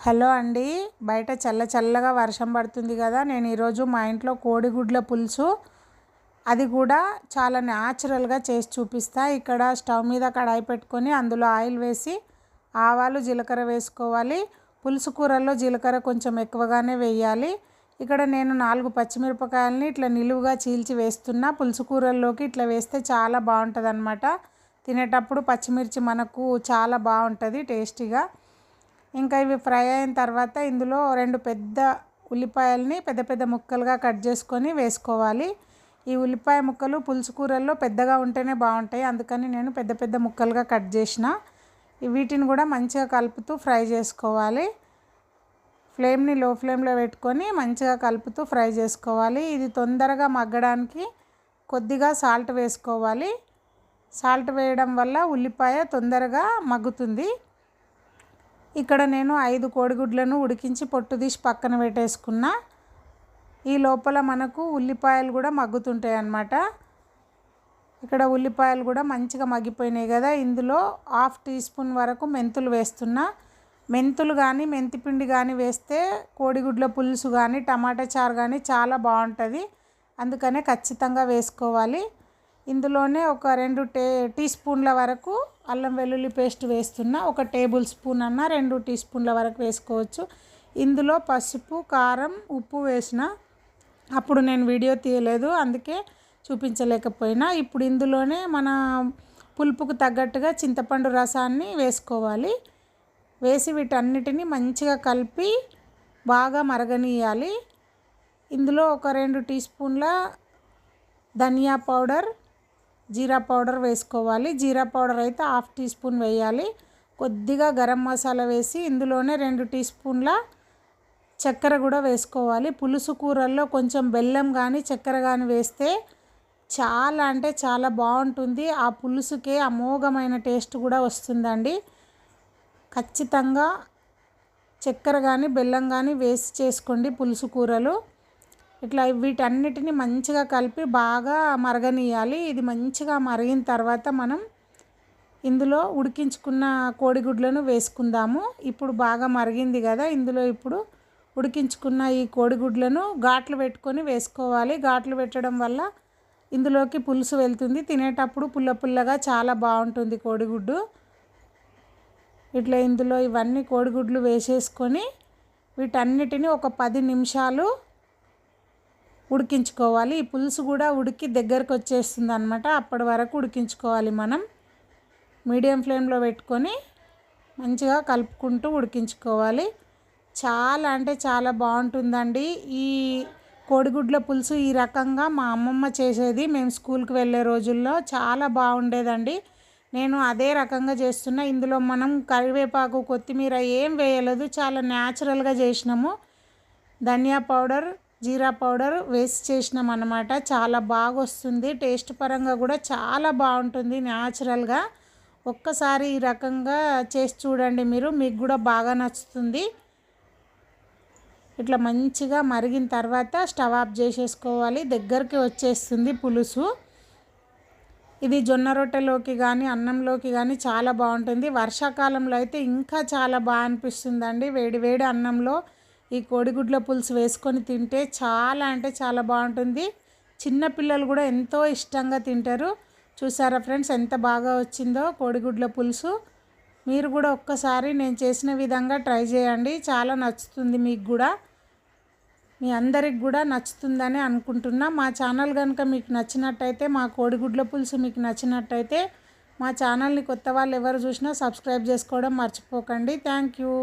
Hello అండి. బయట చల్ల చల్లగా వర్షం పడుతుంది కదా నేను ఈరోజు మా ఇంట్లో కోడిగుడ్ల పులుసు. అది కూడా చాలా న్యాచురల్గా చేసి చూపిస్తా. ఇక్కడ స్టవ్ మీద కడాయి పెట్టుకొని అందులో ఆయిల్ వేసి ఆవాలు జీలకర్ర వేసుకోవాలి. పులుసు కూరల్లో జీలకర్ర కొంచెం ఎక్కువగానే వేయాలి. ఇక్కడ నేను నాలుగు పచ్చిమిరపకాయలని ఇట్లా నిలువుగా చీల్చి వేస్తున్నా. పులుసు కూరల్లోకి ఇట్లా వేస్తే చాలా బాగుంటుంది అనమాట తినేటప్పుడు పచ్చిమిర్చి మనకు చాలా బాగుంటుంది టేస్టీగా. ఇంకా ఇవి ఫ్రై అయిన తర్వాత ఇందులో రెండు పెద్ద ఉల్లిపాయలని పెద్ద పెద్ద ముక్కలుగా కట్ చేసుకొని వేసుకోవాలి. ఈ ఉల్లిపాయ ముక్కలు పులుసు కూరల్లో పెద్దగా ఉంటేనే బాగుంటాయి. అందుకని నేను పెద్ద పెద్ద ముక్కలుగా కట్ చేసిన. వీటిని కూడా మంచిగా కలుపుతూ ఫ్రై చేసుకోవాలి. ఫ్లేమ్ని లో ఫ్లేమ్లో పెట్టుకొని మంచిగా కలుపుతూ ఫ్రై చేసుకోవాలి. ఇది తొందరగా మగ్గడానికి కొద్దిగా సాల్ట్ వేసుకోవాలి. సాల్ట్ వేయడం వల్ల ఉల్లిపాయ తొందరగా మగ్గుతుంది. ఇక్కడ నేను ఐదు కోడిగుడ్లను ఉడికించి పొట్టు తీసి పక్కన పెట్టేసుకున్నా. ఈ లోపల మనకు ఉల్లిపాయలు కూడా మగ్గుతుంటాయి అన్నమాట. ఇక్కడ ఉల్లిపాయలు కూడా మంచిగా మగ్గిపోయినాయి కదా. ఇందులో హాఫ్ టీ స్పూన్ వరకు మెంతులు వేస్తున్నా. మెంతులు కానీ మెంతిపిండి కానీ వేస్తే కోడిగుడ్ల పులుసు కానీ టమాటా చారు కానీ చాలా బాగుంటుంది. అందుకనే ఖచ్చితంగా వేసుకోవాలి. ఇందులోనే ఒక రెండు టే టీ స్పూన్ల వరకు అల్లం వెల్లుల్లి పేస్ట్ వేస్తున్నా ఒక టేబుల్ స్పూన్ అన్న రెండు టీ స్పూన్ల వరకు వేసుకోవచ్చు. ఇందులో పసుపు కారం ఉప్పు వేసిన అప్పుడు నేను వీడియో తీయలేదు అందుకే చూపించలేకపోయినా. ఇప్పుడు ఇందులోనే మన పులుపుకు తగ్గట్టుగా చింతపండు రసాన్ని వేసుకోవాలి. వేసి వీటన్నిటిని మంచిగా కలిపి బాగా మరగనీయాలి. ఇందులో ఒక రెండు టీ స్పూన్ల ధనియా పౌడర్ జీరా పౌడర్ వేసుకోవాలి. జీరా పౌడర్ అయితే హాఫ్ టీ స్పూన్ వేయాలి. కొద్దిగా గరం మసాలా వేసి ఇందులోనే రెండు టీ స్పూన్ల చక్కెర కూడా వేసుకోవాలి. పులుసు కూరల్లో కొంచెం బెల్లం కానీ చక్కెర కానీ వేస్తే చాలా అంటే చాలా బాగుంటుంది. ఆ పులుసుకే అమోఘమైన టేస్ట్ కూడా వస్తుందండి. ఖచ్చితంగా చక్కెర కానీ బెల్లం కానీ వేసి చేసుకోండి పులుసు కూరలు. ఇట్లా వీటన్నిటిని మంచిగా కలిపి బాగా మరగనీయాలి. ఇది మంచిగా మరిగిన తర్వాత మనం ఇందులో ఉడికించుకున్న కోడిగుడ్లను వేసుకుందాము. ఇప్పుడు బాగా మరిగింది కదా ఇందులో ఇప్పుడు ఉడికించుకున్న ఈ కోడిగుడ్లను ఘాట్లు పెట్టుకొని వేసుకోవాలి. ఘాట్లు పెట్టడం వల్ల ఇందులోకి పులుసు వెళ్తుంది. తినేటప్పుడు పుల్ల పుల్లగా చాలా బాగుంటుంది కోడిగుడ్డు. ఇట్లా ఇందులో ఇవన్నీ కోడిగుడ్లు వేసేసుకొని వీటన్నిటిని ఒక పది నిమిషాలు ఉడికించుకోవాలి. ఈ పులుసు కూడా ఉడికి దగ్గరకు వచ్చేస్తుంది అనమాట అప్పటి వరకు ఉడికించుకోవాలి మనం. మీడియం ఫ్లేమ్లో పెట్టుకొని మంచిగా కలుపుకుంటూ ఉడికించుకోవాలి. చాలా అంటే చాలా బాగుంటుందండి. ఈ కోడిగుడ్ల పులుసు ఈ రకంగా మా అమ్మమ్మ చేసేది. మేము స్కూల్కి వెళ్ళే రోజుల్లో చాలా బాగుండేదండి. నేను అదే రకంగా చేస్తున్నా. ఇందులో మనం కరివేపాకు కొత్తిమీర ఏం వేయలేదు. చాలా న్యాచురల్గా చేసినాము. ధనియా పౌడర్ జీరా పౌడర్ వేసి చేసినాం అనమాట చాలా బాగా వస్తుంది టేస్ట్ పరంగా కూడా చాలా బాగుంటుంది న్యాచురల్గా. ఒక్కసారి ఈ రకంగా చేసి చూడండి మీరు. మీకు కూడా బాగా నచ్చుతుంది. ఇట్లా మంచిగా మరిగిన తర్వాత స్టవ్ ఆఫ్ చేసేసుకోవాలి. దగ్గరికి వచ్చేస్తుంది పులుసు. ఇది జొన్న రొట్టెలోకి కానీ అన్నంలోకి కానీ చాలా బాగుంటుంది. వర్షాకాలంలో అయితే ఇంకా చాలా బాగా అనిపిస్తుందండి. వేడి వేడి అన్నంలో ఈ కోడిగుడ్ల పులుసు వేసుకొని తింటే చాలా అంటే చాలా బాగుంటుంది. చిన్నపిల్లలు కూడా ఎంతో ఇష్టంగా తింటారు. చూసారా ఫ్రెండ్స్ ఎంత బాగా వచ్చిందో కోడిగుడ్ల పులుసు. మీరు కూడా ఒక్కసారి నేను చేసిన విధంగా ట్రై చేయండి. చాలా నచ్చుతుంది మీకు కూడా. మీ అందరికి కూడా నచ్చుతుందని అనుకుంటున్నా. మా ఛానల్ కనుక మీకు నచ్చినట్టయితే మా కోడిగుడ్ల పులుసు మీకు నచ్చినట్టయితే మా ఛానల్ని కొత్త వాళ్ళు ఎవరు చూసినా సబ్స్క్రైబ్ చేసుకోవడం మర్చిపోకండి. Thank you.